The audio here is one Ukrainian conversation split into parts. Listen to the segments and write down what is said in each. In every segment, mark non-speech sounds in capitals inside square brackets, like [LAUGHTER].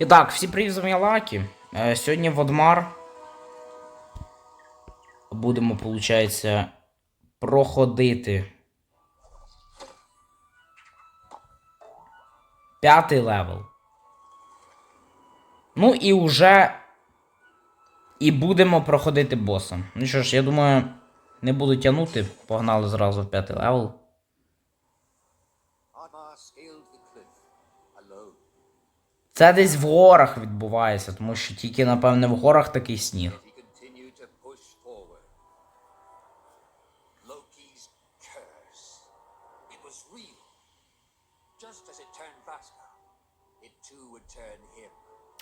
І так, всі привіт, з Лакі. Е, Сьогодні в Одмар будемо, виходить, проходити. П'ятий левел. Ну і вже. І будемо проходити боса. Ну що ж, я думаю, не буду тягнути. Погнали зразу в п'ятий левел. Це десь в горах відбувається, тому що тільки, напевне, в горах такий сніг.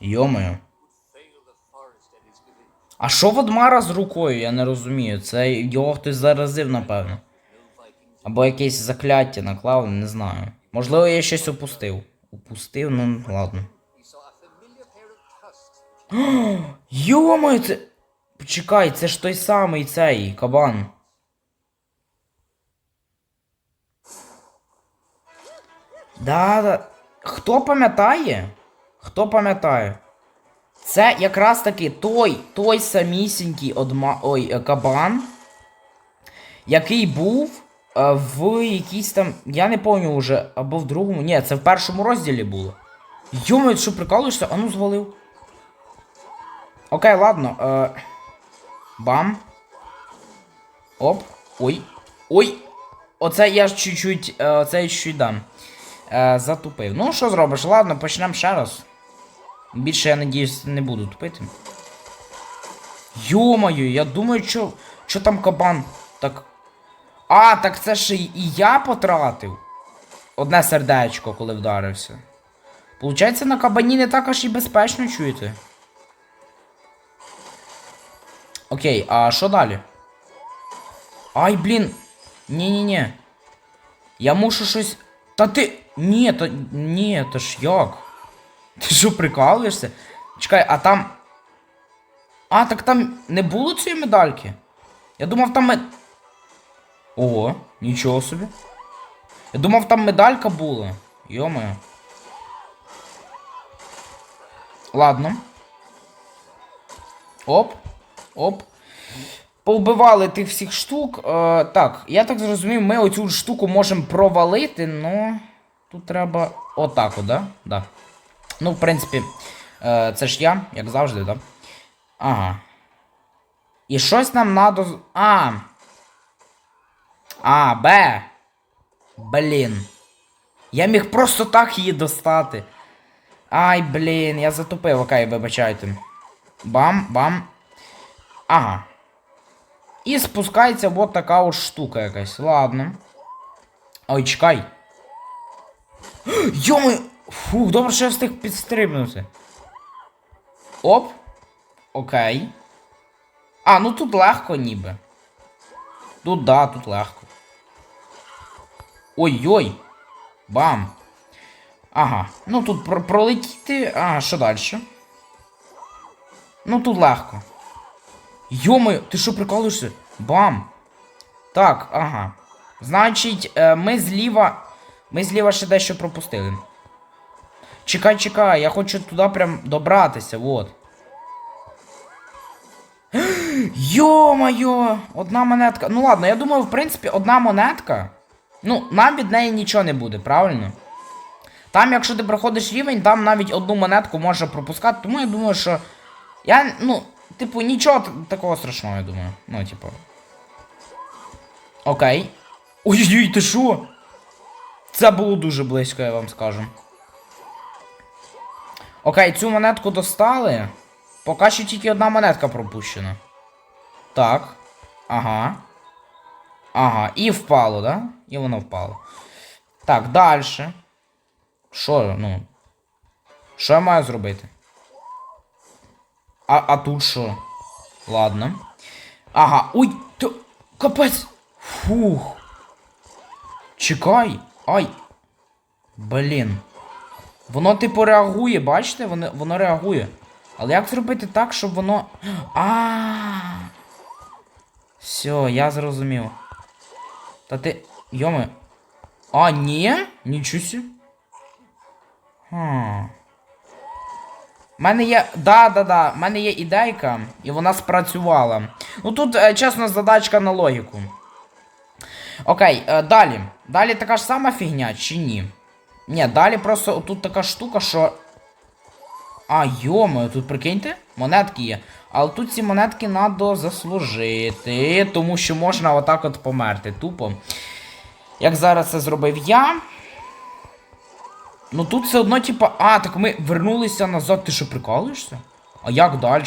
Йомою. А що в Одмара з рукою, я не розумію. Це його хтось заразив, напевно. Або якесь закляття наклав, не знаю. Можливо, я щось опустив. Упустив, ну ладно. [GASPS] of це. Почекай, це ж той самий цей кабан. Да, да. Хто пам'ятає? Хто пам'ятає? Це якраз таки той, той самісінький одма... Ой, е, кабан, який був е, в якійсь там. Я не пам'ятаю вже, або в другому. Ні, це в першому розділі було. Йомою, що прикалуєшся? А ну звалив. Окей, ладно. Е... Бам. Оп. Ой. Ой. Оце я ж чуть-чуть. Е, оце я чуть-чуть дам. Е, затупив. Ну, що зробиш? Ладно, почнемо ще раз. Більше, я надіюсь, не буду тупити. Йомаю, я думаю, що. Що там кабан? Так. А, так це і і я потратив. Одне сердечко, коли вдарився. Получається, на кабані не так аж і безпечно чуєте. Окей, а що далі? Ай, блін. Ні-ні-ні. Я мушу щось. Та ти. Ні, та. Ні, та ж як? Ти що прикалуєшся? Чекай, а там. А, так там не було цієї медальки? Я думав, там мед... Ого, нічого собі. Я думав, там медалька була. Йомаю. Ладно. Оп. Оп. Повбивали тих всіх штук. Е, так, я так зрозумів, ми оцю штуку можемо провалити, но. Тут треба. Отак, от, да? Да. Ну, в принципі, е, це ж я, як завжди, да? Ага. І щось нам надо. А. А, Б. Блін. Я міг просто так її достати. Ай, блін, я затупив, окей, вибачайте. Бам, бам. Ага. І спускається от така от штука якась. Ладно. Ой, чекай. [GASPS] Йоми! Фух, добре, що я встиг підстрибнути. Оп. Окей. А, ну тут легко ніби. Тут да, тут легко. Ой-ой. Бам. Ага. Ну тут пролетіти. Ага, що далі? Ну тут легко. Йоми, ти що прикалуєшся? Бам. Так, ага. Значить, е, ми зліва. Ми зліва ще дещо пропустили. Чекай, чекай, я хочу туди прям добратися, вот. [GASPS] Йо-моє! Одна монетка. Ну ладно, я думаю, в принципі, одна монетка. Ну, нам від неї нічого не буде, правильно? Там, якщо ти проходиш рівень, там навіть одну монетку може пропускати, тому я думаю, що. Я, ну, типу, нічого такого страшного, я думаю. Ну, типу. Окей. Ой-ой-ой, ти що? Це було дуже близько, я вам скажу. Окей, цю монетку достали. Поки що тільки одна монетка пропущена. Так. Ага. Ага, і впало, да? І воно впало. Так, далі. Що, ну. Що я маю зробити? А, а тут що? Ладно. Ага, ой, то. Капець! Фух. Чекай. Ай. Блін. Воно типу реагує, бачите? Воно, воно реагує. Але як зробити так, щоб воно. А. Все, я зрозумів. Та ти. Йоми. А, ні? Нічого сі. У мене є. Да, да, да. В мене є ідейка, і вона спрацювала. Ну тут, е, чесно, задачка на логіку. Окей, е, далі. Далі така ж сама фігня, чи ні? Ні, далі просто тут така штука, що. А, йомо, тут прикиньте, монетки є. Але тут ці монетки треба заслужити, тому що можна отак от померти. Тупо. Як зараз це зробив я. Ну тут все одно, типа. А, так ми вернулися назад. Ти що прикалуєшся? А як далі?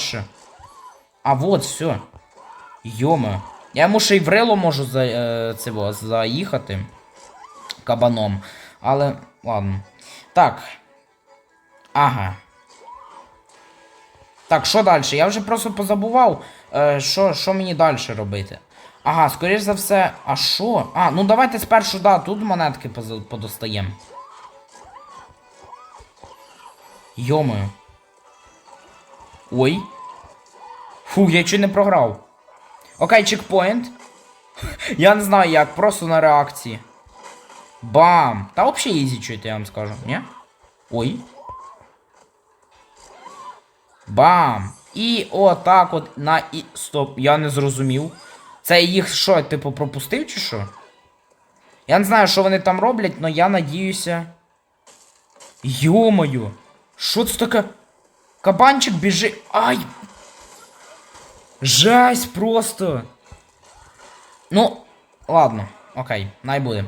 А вот, все. Йоме. Я йому ще й в рило можу за, е, цього, заїхати кабаном. Але, ладно. Так. Ага. Так, що далі? Я вже просто позабував, е, що, що мені далі робити. Ага, скоріш за все. А що? А, ну давайте спершу, да, тут монетки подостаємо. Йомою. Ой. Фу, я чуть не програв. Окей, чекпоінт. Я не знаю як, просто на реакції. Бам! Та взагалі ізі чуєте, я вам скажу, ні? Ой. Бам! І отак от на і. Стоп, я не зрозумів. Це їх що, типу, пропустив чи що? Я не знаю, що вони там роблять, але я надіюся. Йомою! Що це таке? Кабанчик біжи. Ай! Жесть просто. Ну, ладно, окей, най буде.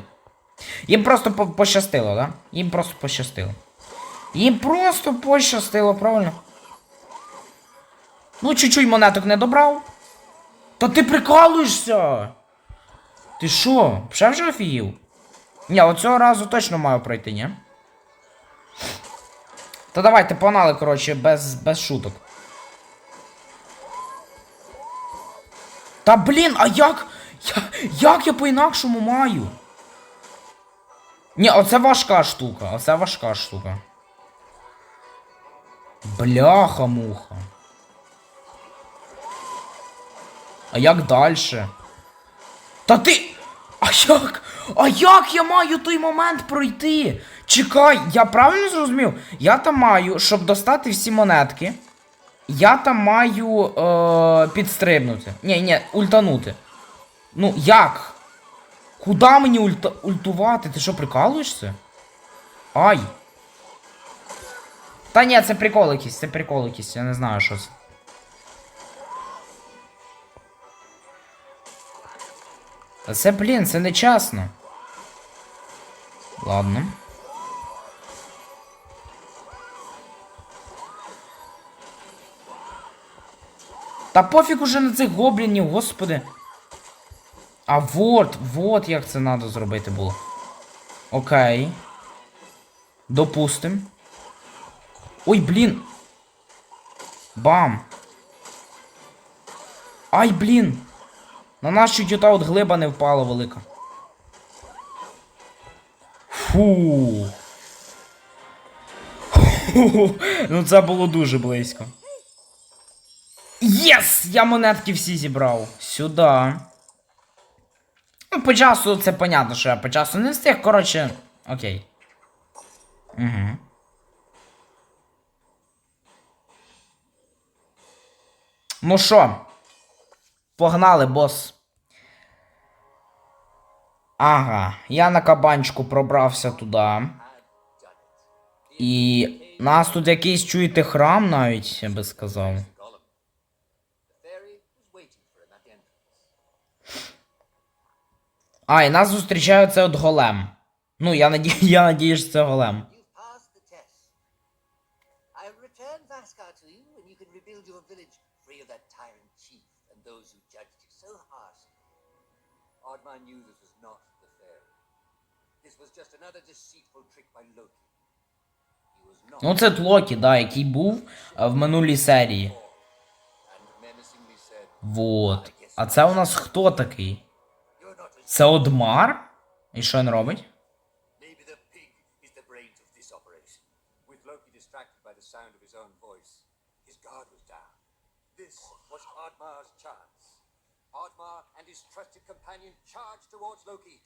Їм просто по- пощастило, да? Їм просто пощастило. Їм просто пощастило, правильно? Ну, чуть-чуть монеток не добрав. Та ти прикалуєшся! Ти що? Ще вже офігів? Ні, оцього разу точно маю пройти, ні? Та давайте погнали, коротше, без, без шуток. Та блін, а як? Я, як я по-інакшому маю? Ні, оце важка штука, оце важка штука. Бляха-муха. А як дальше? Та ти. А як? А як я маю той момент пройти? Чекай, я правильно зрозумів? Я там маю, щоб достати всі монетки. Я там маю е, підстрибнути. Ні, ні, ультанути. Ну, як? Куда мені ульта, ультувати? Ти що, прикалуєшся? Ай. Та ні, це прикол якийсь, це прикол якийсь, я не знаю, що це. Це, блін, це нечесно. Ладно. Та пофіг уже на цих гоблінів, господи. А вот, вот як це треба зробити було. Окей. Допустим. Ой, блін. Бам. Ай, блін. На нас чуть ота от глиба не впала велика. Фу. Фу. Ну це було дуже близько. Єс! Я монетки всі зібрав. Сюди. Ну, по часу це понятно, що я по часу не встиг, коротше. Окей. Угу. Ну що? Погнали, бос. Ага, я на кабанчику пробрався туди. І нас тут якийсь чуєте храм навіть, я би сказав. Gollum. The fairy was waiting for him at the entrance. А, і нас зустрічає цей от голем. Ну, я надію, я надію, що це голем. Knew this was not the fairy. This was just another deceitful trick by Loki. Ну, це Тлокі, да, який був е, в минулій серії. Вот. А це у нас хто такий? You're not as Це Одмар? І що він робить? Maybe the pig is the brains of this operation. With Loki distracted by the sound of his own voice, his guard was down. This was Ardmar's chance. Ardmar and his trusted companion charged towards Loki,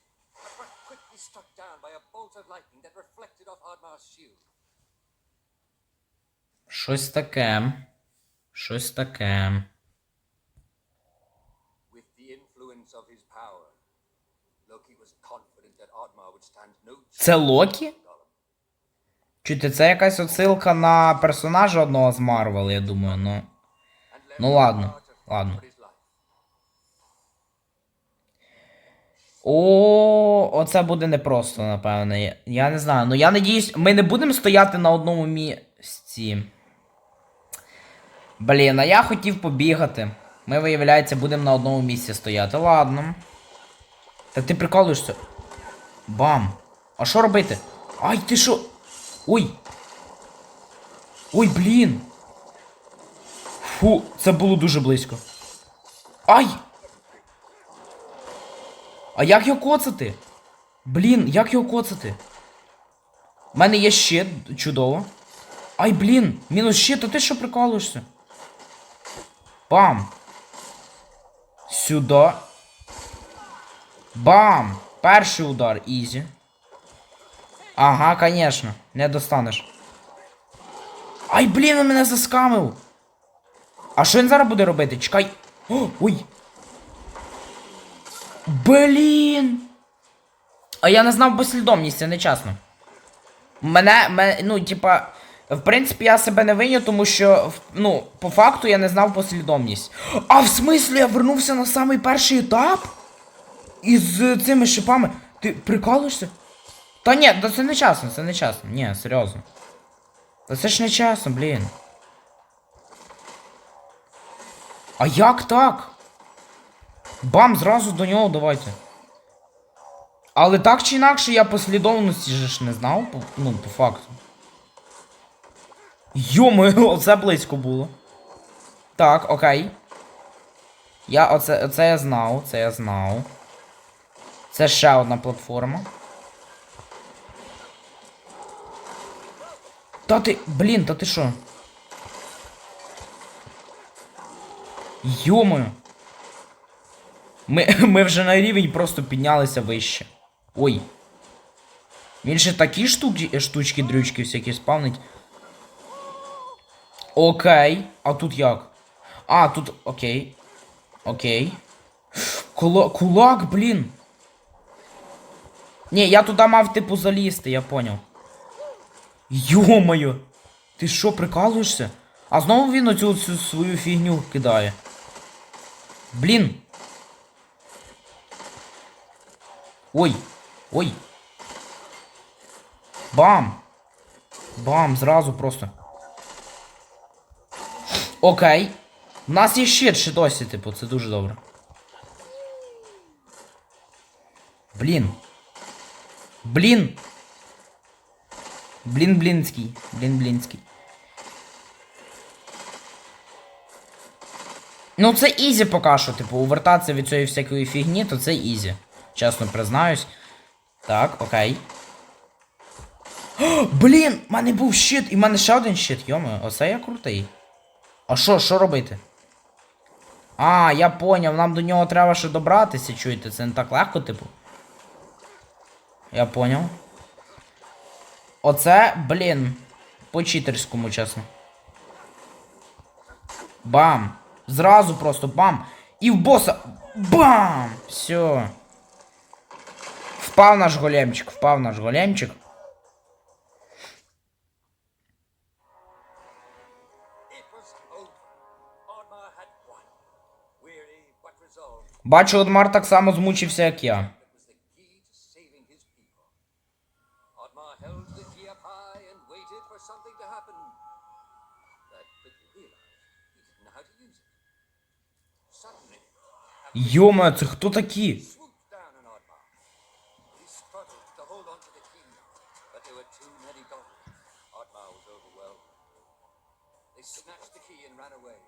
but were quickly struck down by a bolt of lightning that reflected off Ardmar's shield. Що Щось таке. Щось таке. With the influence of his power, Це Локі? Чуєте, це якась отсилка на персонажа одного з Марвел, я думаю, ну. Ну ладно, ладно. О, оце буде непросто, напевно. Я, я не знаю. Ну я надіюсь, ми не будемо стояти на одному місці. Блін, а я хотів побігати. Ми, виявляється, будемо на одному місці стояти. Ладно. Та ти прикалуєшся. Бам. А що робити? Ай, ти що? Ой. Ой, блін. Фу, це було дуже близько. Ай! А як його коцати? Блін, як його коцати? У мене є щит, чудово. Ай, блін, мінус щит, а ти що прикалуєшся? Бам! Сюди. Бам! Перший удар, ізі. Ага, конечно, не достанеш. Ай, блін, він мене заскамив. А що він зараз буде робити? Чекай. О, ой. Блін. А я не знав послідовність, це нечесно. Мене, мене, ну, типа, в принципі, я себе не виню, тому що, ну, по факту я не знав послідовність. А в смислі я вернувся на самий перший етап? Із цими шипами. Ти прикалуєшся? Та ні, та це не чесно, це не чесно. Ні, серйозно. Та це ж не чесно, блін. А як так? Бам, зразу до нього давайте. Але так чи інакше я послідовності же ж не знав, ну, по факту. Йоми, [LAUGHS] оце близько було. Так, окей. Я оце, оце я знав, це я знав. Це ще одна платформа. Та ти. Блін, та ти що? Йомою. Ми, [LAUGHS] ми вже на рівень просто піднялися вище. Ой. Він ще такі штуки, штучки, дрючки всякі спавнить. Окей. А тут як? А, тут. Окей. Окей. Кула... Кулак, блін. Ні, я туди мав типу залізти, я поняв. Йо-моє! Ти що, прикалуєшся? А знову він оцю цю свою фігню кидає. Блін. Ой. Ой. Бам. Бам, зразу просто. Окей. У нас є щит ще досі, типу, це дуже добре. Блін. Блін. Блін блінський. Блін блінський. Ну це ізі поки що, типу, увертатися від цієї всякої фігні, то це ізі. Чесно признаюсь. Так, окей. О, блін! в мене був щит, і в мене ще один щит, йоме, оце я крутий. А що, що робити? А, я поняв, нам до нього треба ще добратися, чуєте, це не так легко, типу. Я поняв. Оце, блін, по читерському, чесно. Бам! Зразу просто бам! І в боса. Бам! Все. Впав наш големчик, впав наш големчик. Бачу, Одмар так само змучився, як я. up high and waited for something to happen. But quickly realized he didn't know how to use it. Suddenly, a Йома, це хто такі? swooped down on Otmar. He struggled to hold on to the key, but there were too many goblins. Otmar was overwhelmed. They snatched the key and ran away.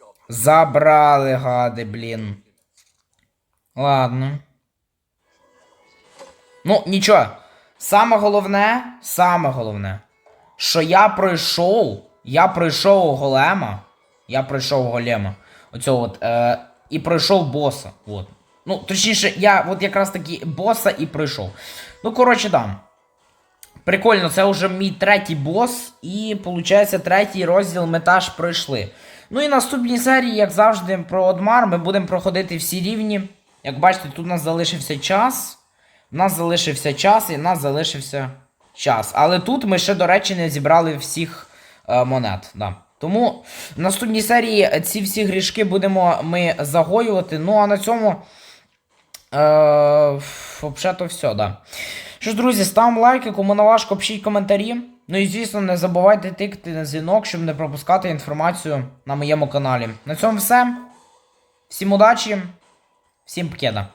Goblins Забрали, гади, блін. Ладно. Ну, нічого. Саме головне, саме головне, що я пройшов. Я пройшов голема. Я пройшов голема. Оцього от. Е, і пройшов боса. От. Ну, точніше, я от якраз таки боса і пройшов. Ну, коротше, да. Прикольно, це вже мій третій бос, і виходить, третій розділ ми теж пройшли. Ну і наступній серії, як завжди, про Одмар, ми будемо проходити всі рівні. Як бачите, тут у нас залишився час. У нас залишився час і нас залишився час. Але тут ми ще, до речі, не зібрали всіх е, монет. Да. Тому в наступній серії ці всі грішки будемо ми загоювати. Ну а на цьому. Е, Взагалі все, да. Що ж, друзі, ставимо лайки, кому не важко, пишіть коментарі. Ну і звісно, не забувайте тикати на дзвінок, щоб не пропускати інформацію на моєму каналі. На цьому все. Всім удачі, всім пкеда.